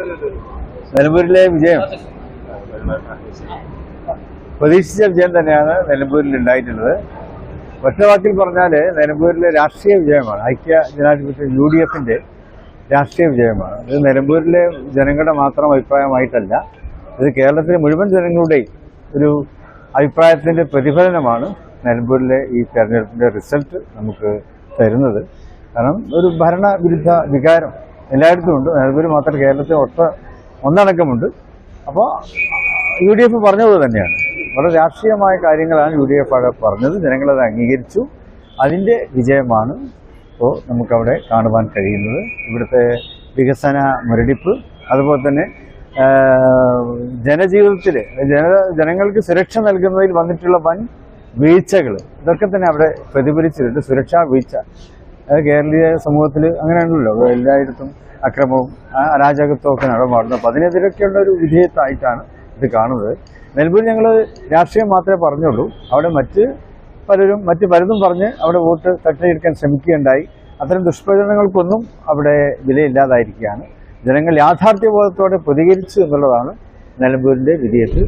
നിലമ്പൂരിലെ വിജയം. പ്രതീക്ഷിച്ച വിജയം തന്നെയാണ് നിലമ്പൂരിൽ ഉണ്ടായിട്ടുള്ളത്. ഒറ്റ വാക്കിൽ പറഞ്ഞാൽ നിലമ്പൂരിലെ രാഷ്ട്രീയ വിജയമാണ്. ഐക്യ ജനാധിപത്യ യു ഡി എഫിന്റെ രാഷ്ട്രീയ വിജയമാണ്. ഇത് നിലമ്പൂരിലെ ജനങ്ങളുടെ മാത്രം അഭിപ്രായമായിട്ടല്ല ഇത് കേരളത്തിലെ മുഴുവൻ ജനങ്ങളുടെയും ഒരു അഭിപ്രായത്തിന്റെ പ്രതിഫലനമാണ് നിലമ്പൂരിലെ ഈ തെരഞ്ഞെടുപ്പിന്റെ റിസൾട്ട് നമുക്ക് തരുന്നത്. കാരണം ഒരു ഭരണവിരുദ്ധ വികാരം എല്ലായിടത്തും ഉണ്ട്. നിലമ്പൂർ മാത്രം കേരളത്തിൽ ഒട്ട ഒന്നടക്കമുണ്ട്. അപ്പോൾ യു ഡി എഫ് പറഞ്ഞത് തന്നെയാണ്. വളരെ രാഷ്ട്രീയമായ കാര്യങ്ങളാണ് യു ഡി എഫ് അവിടെ പറഞ്ഞത്. ജനങ്ങളത് അംഗീകരിച്ചു. അതിന്റെ വിജയമാണ് ഇപ്പോൾ നമുക്കവിടെ കാണുവാൻ കഴിയുന്നത്. ഇവിടുത്തെ വികസന മുരടിപ്പ്. അതുപോലെ തന്നെ ജനജീവിതത്തിൽ ജന ജനങ്ങൾക്ക് സുരക്ഷ നൽകുന്നതിൽ വന്നിട്ടുള്ള വൻ വീഴ്ചകൾ ഇതൊക്കെ തന്നെ അവിടെ പ്രതിഫലിച്ചിട്ടുണ്ട്. സുരക്ഷാ വീഴ്ച. അത് കേരളീയ സമൂഹത്തിൽ അങ്ങനെയാണല്ലോ. എല്ലായിടത്തും അക്രമവും അരാജകത്വം അരാജകത്വവും ഒക്കെ നടന്നു അപ്പോൾ അതിനെതിരൊക്കെയുള്ള ഒരു വിധേയത്തായിട്ടാണ് ഇത് കാണുന്നത്. നിലവിൽ ഞങ്ങൾ രാഷ്ട്രീയം മാത്രമേ പറഞ്ഞുള്ളൂ. അവിടെ മറ്റ് പലരും മറ്റ് പലതും പറഞ്ഞ് അവിടെ വോട്ട് തട്ടിയെടുക്കാൻ ശ്രമിക്കുകയുണ്ടായി. അത്തരം ദുഷ്പ്രചരണങ്ങൾക്കൊന്നും അവിടെ വിലയില്ലാതായിരിക്കുകയാണ്. ജനങ്ങൾ യാഥാർത്ഥ്യബോധത്തോടെ പ്രതികരിച്ചു എന്നുള്ളതാണ് നിലമ്പൂരിന്റെ വിജയത്തിൽ